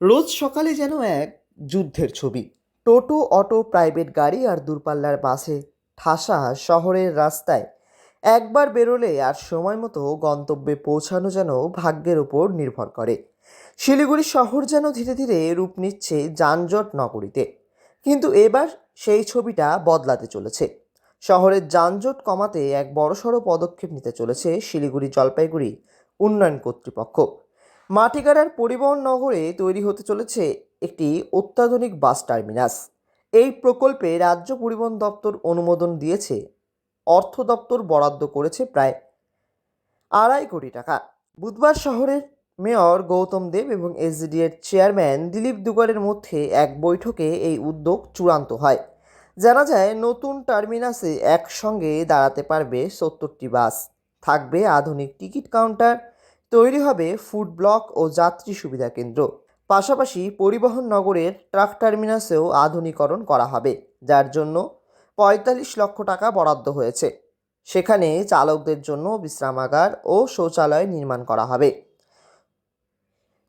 রোজ সকালে যেন এক যুদ্ধের ছবি। টোটো, অটো, প্রাইভেট গাড়ি আর দূরপাল্লার বাসে ঠাসা শহরের রাস্তায় একবার বেরোলে আর সময় মতো গন্তব্যে পৌঁছানো যেন ভাগ্যের ওপর নির্ভর করে। শিলিগুড়ি শহর যেন ধীরে ধীরে রূপ নিচ্ছে যানজট নগরীতে। কিন্তু এবার সেই ছবিটা বদলাতে চলেছে। শহরের যানজট কমাতে এক বড়সড় পদক্ষেপ নিতে চলেছে শিলিগুড়ি জলপাইগুড়ি উন্নয়ন কর্তৃপক্ষ। মাটিগাড়ার পরিবহন নগরে তৈরি হতে চলেছে একটি অত্যাধুনিক বাস টার্মিনাস। এই প্রকল্পে রাজ্য পরিবহন দপ্তর অনুমোদন দিয়েছে। অর্থ দপ্তর বরাদ্দ করেছে প্রায় আড়াই কোটি টাকা। বুধবার শহরের মেয়র গৌতম দেব এবং এসডিডি এর চেয়ারম্যান দিলীপ দুগারের মধ্যে এক বৈঠকে এই উদ্যোগ চূড়ান্ত হয়। জানা যায়, নতুন টার্মিনাসে একসঙ্গে দাঁড়াতে পারবে সত্তরটি বাস। থাকবে আধুনিক টিকিট কাউন্টার তৈরি হবে ফুড ব্লক ও যাত্রী সুবিধা কেন্দ্র। পাশাপাশি পরিবহন নগরের ট্রাক টার্মিনাসেও আধুনিকরণ করা হবে, যার জন্য পঁয়তাল্লিশ লক্ষ টাকা বরাদ্দ হয়েছে। সেখানে চালকদের জন্য বিশ্রামাগার ও শৌচালয় নির্মাণ করা হবে।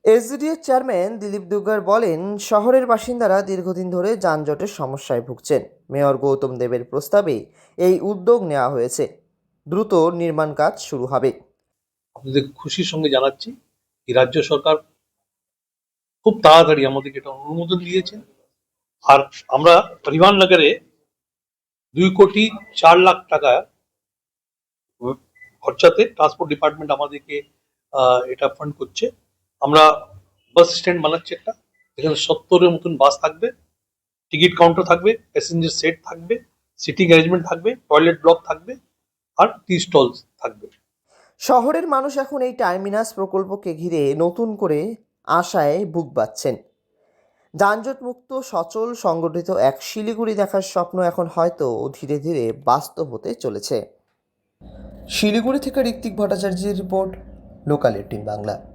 এসডিএর চেয়ারম্যান দিলীপ দুর্গার বলেন, শহরের বাসিন্দারা দীর্ঘদিন ধরে যানজটের সমস্যায় ভুগছেন। মেয়র গৌতম দেবের প্রস্তাবে এই উদ্যোগ নেওয়া হয়েছে। দ্রুত নির্মাণ কাজ শুরু হবে। আপনাদের খুশির সঙ্গে জানাচ্ছি, এই রাজ্য সরকার খুব তাড়াতাড়ি আমাদেরকে এটা অনুমোদন দিয়েছে। আর আমরা পরিবহন নগরে দুই কোটি চার লাখ টাকা খরচাতে ট্রান্সপোর্ট ডিপার্টমেন্ট আমাদেরকে এটা ফান্ড করছে। আমরা বাস স্ট্যান্ড বানাচ্ছি একটা, এখানে সত্তরের মতন বাস থাকবে, টিকিট কাউন্টার থাকবে, প্যাসেঞ্জার সেট থাকবে, সিটিং অ্যারেঞ্জমেন্ট থাকবে, টয়লেট ব্লক থাকবে, আর টি স্টল থাকবে। শহরের মানুষ এখন এই টার্মিনাস প্রকল্পকে ঘিরে নতুন করে আশায় বুক বাচ্ছেন যানজটমুক্ত সচল, সংগঠিত এক শিলিগুড়ি দেখার স্বপ্ন এখন হয়তো ধীরে ধীরে বাস্তব হতে চলেছে। শিলিগুড়ি থেকে ঋত্বিক ভট্টাচার্যের রিপোর্ট লোকালের এইটিন বাংলা।